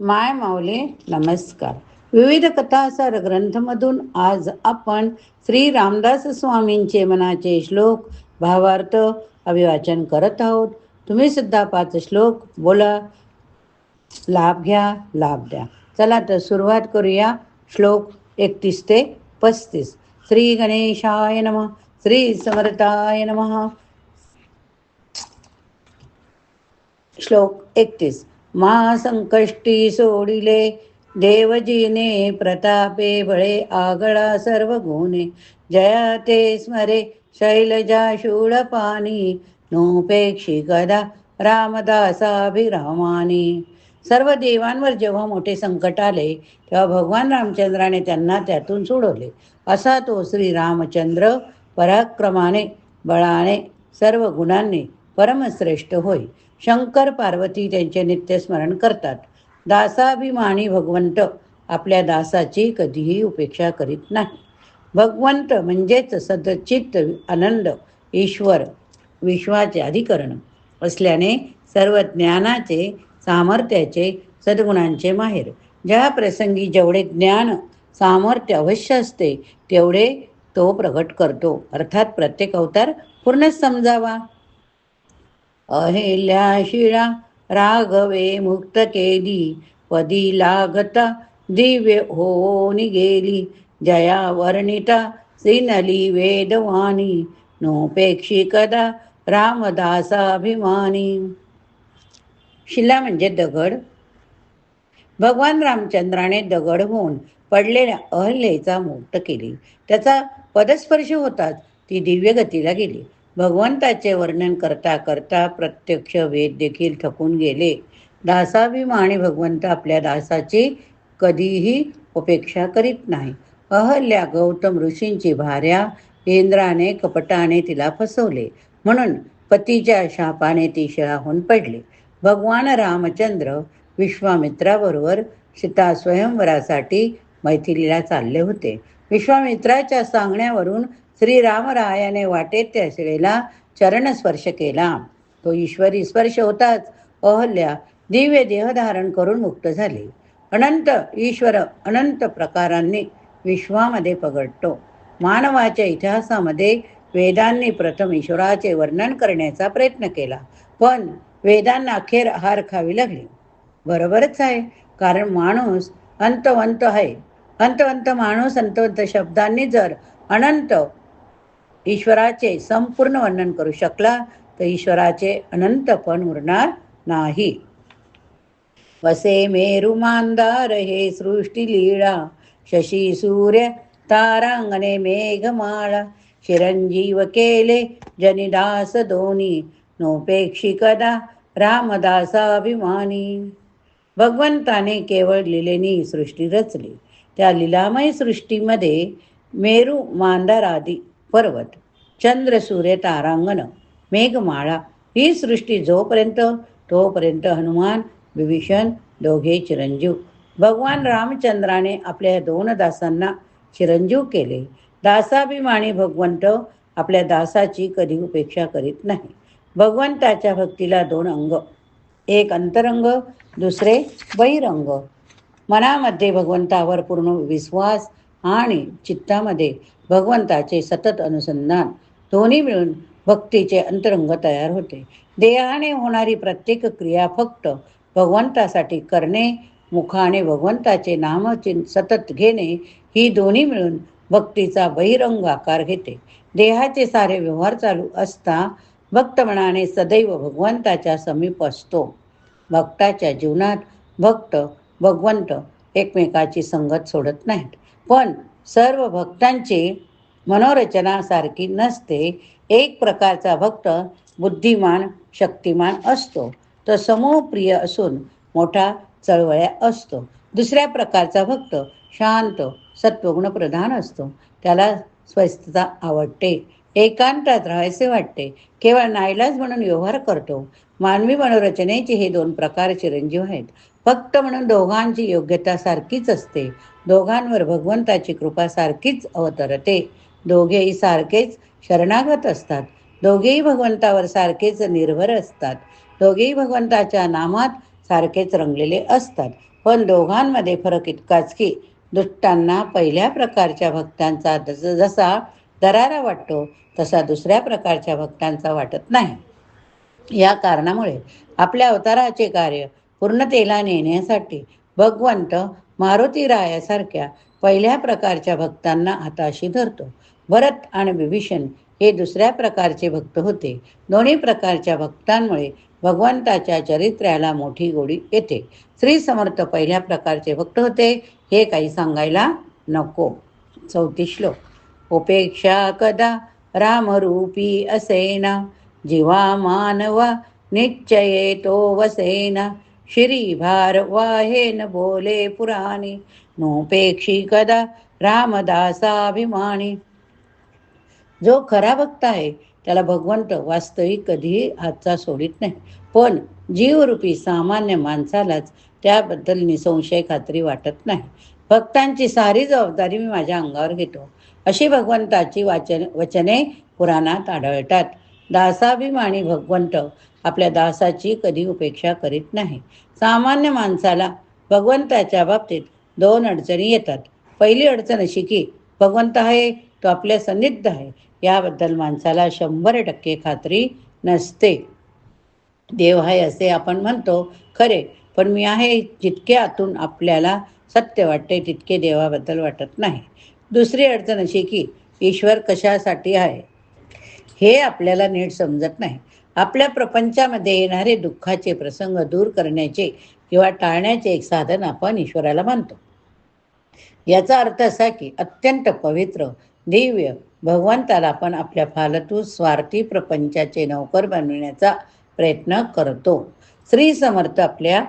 माय माऊली नमस्कार. विविध कथासार ग्रंथमधून आज आपण श्री रामदास स्वामींचे मनाचे श्लोक भावार्थ अभिवाचन करत आहोत. तुम्ही सुद्धा पाच श्लोक बोला. लाभ घ्या लाभ द्या. चला तर सुरुवात करूया. श्लोक एकतीस ते पस्तीस. श्री गणेशाय नम. श्री समर्थाय नम. श्लोक एकतीस. मा संकष्टी सोडिले देवजीने प्रतापे बळे आगळा सर्व गुणे. जया ते स्मरे शैलजा शूळपाणी नोपेक्षी कदा रामदासाभिरामानी. सर्व देवांवर जेव्हा मोठे संकट आले तेव्हा भगवान रामचंद्राने त्यांना त्यातून सोडवले. असा तो श्री रामचंद्र पराक्रमाने बळाने सर्व गुणांनी परमश्रेष्ठ होय. शंकर पार्वती त्यांचे नित्य स्मरण करतात. दासाभिमानी भगवंत आपल्या दासाची कधीही उपेक्षा करीत नाही. भगवंत म्हणजेच सदचित्त आनंद ईश्वर विश्वाचे अधिकरण असल्याने सर्व ज्ञानाचे सामर्थ्याचे सद्गुणांचे माहेर. ज्या प्रसंगी जेवढे ज्ञान सामर्थ्य अवश्य असते तेवढे तो प्रकट करतो. अर्थात प्रत्येक अवतार पूर्णच समजावा. अहिल्या शिळा राघवे मुक्त केली. पदी लागता दिव्य होनी गेली. जया वर्णिता सिनली वेदवाणी. नोपेक्षी कदा रामदासाभिमानी. शिला म्हणजे दगड. भगवान रामचंद्राने दगड होऊन पडलेल्या अहल्येचा मुक्त केली. त्याचा पदस्पर्श होताच ती दिव्य गतीला गेली. भगवंताचे वर्णन करता करता प्रत्यक्ष वेद देखील थकून गेले. दासाभिमानी भगवंत आपल्या दासाची कधीही उपेक्षा करीत नाही. अहल्या गौतम ऋषींची भार्या इंद्राने कपटाने तिला फसवले. म्हणून पतीच्या शापाने ती शिळाहून पडली. भगवान रामचंद्र विश्वामित्राबरोबर सीता स्वयंवरासाठी मैथिलीला चालले होते. विश्वामित्राच्या सांगण्यावरून श्रीरामरायाने वाटेत त्या शिळेला चरणस्पर्श केला. तो ईश्वरी स्पर्श होताच अहल्या दिव्य देह धारण करून मुक्त झाली. अनंत ईश्वर अनंत प्रकारांनी विश्वामध्ये पगडतो. मानवाच्या इतिहासामध्ये वेदांनी प्रथम ईश्वराचे वर्णन करण्याचा प्रयत्न केला पण वेदांना अखेर हार खावी लागली. बरोबरच आहे कारण माणूस अंतवंत आहे. अंतवंत माणूस अंतवंत शब्दांनी जर अनंत ईश्वराचे संपूर्ण वर्णन करू शकला तर ईश्वराचे अनंतपण उरणार नाही. वसे मेरु मांदार हे सृष्टी लीळा शशी सूर्य तारांगणे मेघमाळा चिरंजीव केले जनिदास दोनी नोपेक्षी कदा रामदासाभिमानी. भगवंताने केवळ लिलेनी सृष्टी रचली. त्या लिलामय सृष्टीमध्ये मेरू मांदार आदी पर्वत चंद्र सूर्य तारांगण मेघमाळा ही सृष्टी जोपर्यंत तोपर्यंत हनुमान विभीषण दोघे चिरंजीव. भगवान रामचंद्राने आपल्या दोन दासांना चिरंजीव केले. दासाभिमानी भगवंत आपल्या दासाची कधी उपेक्षा करीत नाही. भगवंताच्या भक्तीला दोन अंग एक अंतरंग दुसरे बहिरंग. मनामध्ये भगवंतावर पूर्ण विश्वास आणि चित्तामध्ये भगवंताचे सतत अनुसंधान दोन्ही मिळून भक्तीचे अंतरंग तयार होते. देहाने होणारी प्रत्येक क्रिया फक्त भगवंतासाठी करणे मुखाने भगवंताचे नामचिन सतत घेणे ही दोन्ही मिळून भक्तीचा बहिरंग आकार घेते. देहाचे सारे व्यवहार चालू असता भक्त मनाने सदैव भगवंताच्या समीप असतो. भक्ताच्या जीवनात भक्त भगवंत एकमेकाची संगत सोडत नाहीत. पण सर्व भक्तांची मनोरचना सारखी नसते. एक प्रकारचा भक्त बुद्धिमान शक्तिमान असतो. तो समूहप्रिय असून मोठा चळवळ्या असतो. दुसऱ्या प्रकारचा भक्त शांत सत्वगुण प्रधान असतो. त्याला स्वस्थता आवडते एकांतात राहायचे वाटते. केवळ नाईलाज म्हणून व्यवहार करतो. मानवी मनोरचनेचे हे दोन प्रकार चिरंजीव आहेत. फक्त म्हणून दोघांची योग्यता सारखीच असते. दोघांवर भगवंताची कृपा सारखीच अवतरते. दोघेही सारखेच शरणागत असतात. दोघेही भगवंतावर सारखेच निर्भर असतात. दोघेही भगवंताच्या नामात सारखेच रंगलेले असतात. पण दोघांमध्ये फरक इतकाच की दुष्टांना पहिल्या प्रकारच्या भक्तांचा जसा दरारा वाटतो तसा दुसऱ्या प्रकारच्या भक्तांचा वाटत नाही. या कारणामुळे आपल्या अवताराचे कार्य पूर्णतेला नेण्यासाठी भगवंत मारुती रायासारख्या पहिल्या प्रकारच्या भक्तांना हाताशी धरतो. भरत आणि विभीषण हे दुसऱ्या प्रकारचे भक्त होते. दोन्ही प्रकारच्या भक्तांमुळे भगवंताच्या चरित्र्याला मोठी गोडी येते. श्री समर्थ पहिल्या प्रकारचे भक्त होते हे काही सांगायला नको. चौथी श्लोक. उपेक्षा कदा रामरूपी असेना जीवा मानवा निश्चये तो वसेना श्री भार वाहेन बोले पुराणी नोपेक्षी कदा रामदासाभिमानी. जो खरा भक्त आहे त्याला भगवंत वास्तविक कधीही हातचा सोडित नाही. पण जीवरूपी सामान्य माणसालाच त्याबद्दल निसंशय खात्री वाटत नाही. भक्तांची सारी जबाबदारी मी माझ्या अंगावर घेतो. अशी भगवंताची वाचन वचने पुराणात आढळतात. दासाभिमानी भगवंत आपल्या दासाची कधी उपेक्षा करीत नाही. सामान्य माणसाला भगवंताच्या बाबतीत दोन अडचणी येतात. पहिली अडचण अशी की भगवंत आहे तो आपल्या सन्निध आहे. याबद्दल माणसाला शंभर टक्के खात्री नसते. देव आहे असे आपण म्हणतो खरे. पण मी आहे जितके आतून आपल्याला सत्य वाटते तितके देवाबद्दल वाटत नाही. दुसरी अडचण अशी की ईश्वर कशासाठी आहे? हे आपल्याला नीट समजत नाही. आपल्या प्रपंचामध्ये येणारे दुःखाचे प्रसंग दूर करण्याचे किंवा टाळण्याचे एक साधन आपण ईश्वराला मानतो. याचा अर्थ असा की अत्यंत पवित्र दिव्य भगवंताला आपण आपल्या फालतू स्वार्थी प्रपंचाचे नौकर बनवण्याचा प्रयत्न करतो. श्री समर्थ आपल्या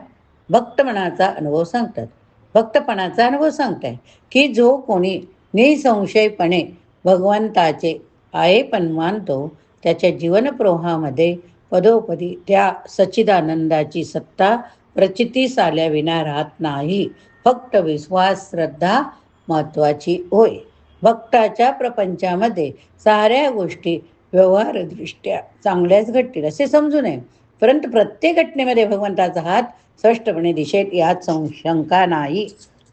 भक्तपणाचा अनुभव सांगतात. भक्तपणाचा अनुभव सांगताय की जो कोणी निसंशयपणे भगवंताचे पण मानतो त्याच्या जीवनप्रवाहामध्ये पदोपदी त्या सच्चिदानंदाची सत्ता प्रचितीस आल्याविना राहत नाही. फक्त विश्वास श्रद्धा महत्वाची होय. भक्ताच्या प्रपंचामध्ये साऱ्या गोष्टी व्यवहारदृष्ट्या चांगल्याच घडतील असे समजू नये. परंतु प्रत्येक घटनेमध्ये भगवंताचा हात स्पष्टपणे दिशेत यात शंका नाही.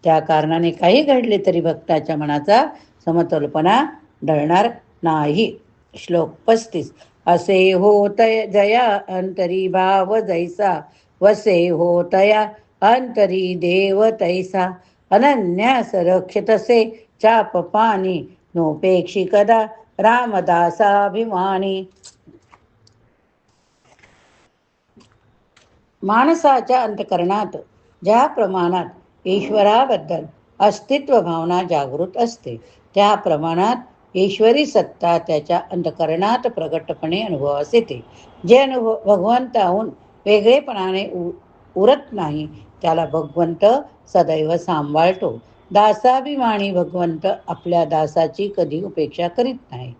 त्या कारणाने काही घडले तरी भक्ताच्या मनाचा समतोलपणा ढळणार नाही. श्लोक पस्तीस. असे होत जया अंतरी भाव जैसा वसे होतया अंतरी देव तैसा. अनन्या सरक्षितसे चाप पाणी नोपेक्षी कदा रामदासाभिमानी. माणसाच्या अंतकरणात ज्या प्रमाणात ईश्वराबद्दल अस्तित्व भावना जागृत असते त्या प्रमाणात ईश्वरी सत्ता त्याच्या अंधकरणात प्रगटपणे अनुभवास येते जे अनुभव भगवंताहून वेगळेपणाने उरत नाही त्याला भगवंत सदैव सांभाळतो. दासाभिमानी भगवंत आपल्या दासाची कधी उपेक्षा करीत नाही.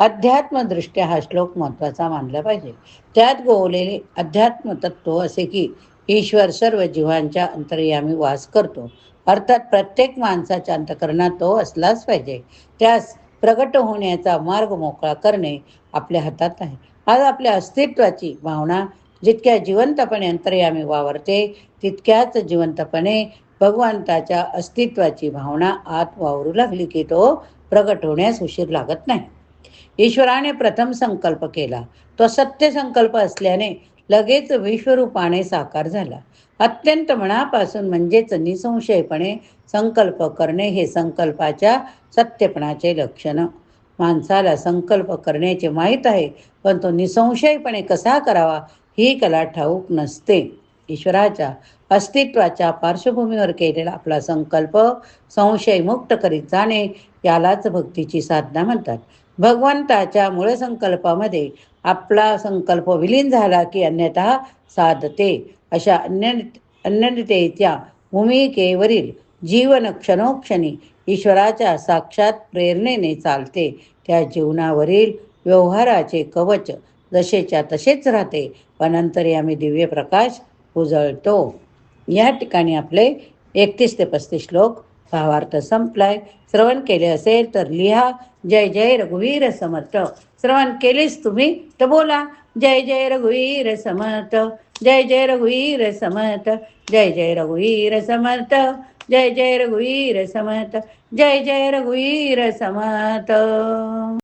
अध्यात्मदृष्ट्या हा श्लोक महत्त्वाचा मानला पाहिजे. त्यात गोवलेले अध्यात्म तत्व असे की ईश्वर सर्व जीवांच्या अंतर्यामी वास करतो. अर्थात प्रत्येक माणसाच्या अंतकरणात तो असलाच पाहिजे. त्यास प्रगट होण्याचा मार्ग मोकळा करणे आपल्या हातात आहे. आज आपल्या अस्तित्वाची भावना जितक्या जिवंतपणे अंतर्यामी वावरते तितक्याच जिवंतपणे भगवंताच्या अस्तित्वाची भावना आत वावरू लागली की तो प्रगट होण्यास उशीर लागत नाही. ईश्वराने प्रथम संकल्प केला. तो सत्य संकल्प असल्याने लगेच विश्वरूपाने साकार झाला. अत्यंत मनापासून म्हणजेच निसंशयपणे संकल्प करणे हे संकल्पाच्या सत्यपणाचे लक्षण. माणसाला संकल्प करण्याचे माहीत आहे पण तो निसंशयपणे कसा करावा ही कला ठाऊक नसते. ईश्वराच्या अस्तित्वाच्या पार्श्वभूमीवर केलेला आपला संकल्प संशयमुक्त करीत जाणे यालाच भक्तीची साधना म्हणतात. भगवंताच्या मूळ संकल्पामध्ये आपला संकल्प विलीन झाला की अन्यथा साधते. अशा अन्य अन्यतेच्या भूमिकेवरील जीवन क्षणोक्षणी ईश्वराच्या साक्षात प्रेरणेने चालते. त्या जीवनावरील व्यवहाराचे कवच जसेच्या तसेच राहते. पण नंतर आम्ही दिव्य प्रकाश उजळतो. या ठिकाणी आपले एकतीस ते पस्तीस श्लोक भावार्थ संपलाय. श्रवण केले असेल तर लिहा. जय जय रघुवीर समर्थ. श्रवण केलीस तुम्ही तर बोला. जय जय रघुवीर समर्थ जय जय रघुवीर समर्थ जय जय रघुवीर समर्थ जय जय रघुवीर समर्थ जय जय रघुवीर समर्थ.